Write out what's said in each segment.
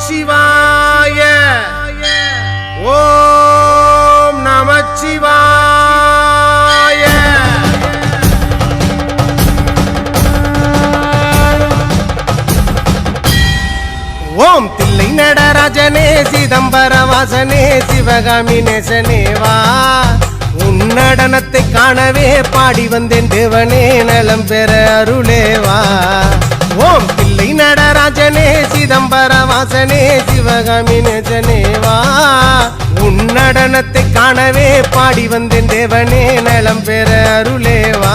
நமச்சிவாய. ஓம் நமச்சிவாய. ஓம் தில்லை நடராஜனே சிதம்பர வாசனே சிவகாமி நேசனேவா உன் நடனத்தை காணவே பாடி வந்தேன் தேவனே நலம் பெற அருளேவா சிதம்பர வாசனே சிவகாமி நேசனே வா உன் நடனத்தை காணவே பாடி வந்தேன் தேவனே நலம் பெற அருளேவா.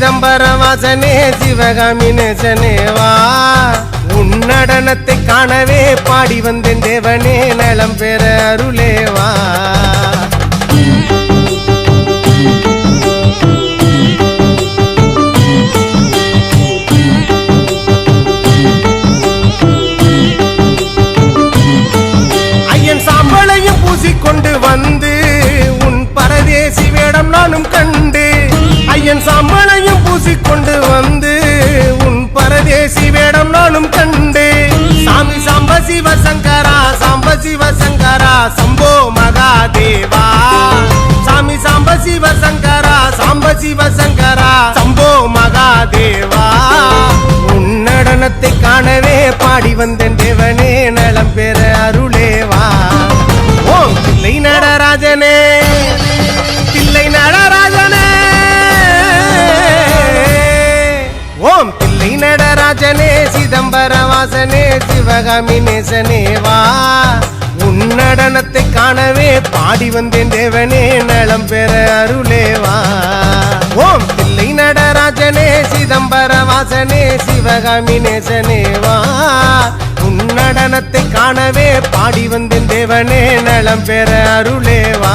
சிதம்பர வாசனே சிவகாமி நேசனே உன் நடனத்தை காணவே பாடி வந்தேன் தேவனே நலம் பெற அருளேவா ஐயன் சாம்பலையும் பூசிக்கொண்டு வந்து உன் பரதேசி வேடம் நானும் கண்டு ஐயன் சாம்பலையும் பூசிக்கொண்டு வந்து உன் பரதேசி வேடம் நானும் கண்டு சாமி சாம்ப சிவ சங்கரா சாம்ப சிவ சங்கரா சம்போ மகாதேவா. சாமி சாம்ப சிவ சங்கரா சாம்ப சிவ சங்கரா சம்போ மகாதேவா. உன் நடனத்தை காணவே பாடி வந்தேன் தேவனே. வாசனே சிவகாமி நேசனே வா. உன் நடனத்தை காணவே பாடி வந்தேன் தேவனே நலம் பெற அருளேவா ஓம் தில்லை நடராஜனே சிதம்பர வாசனே சிவகாமி நேசனே வா. உன் நடனத்தை காணவே பாடி வந்தேன் தேவனே நலம் பெற அருளேவா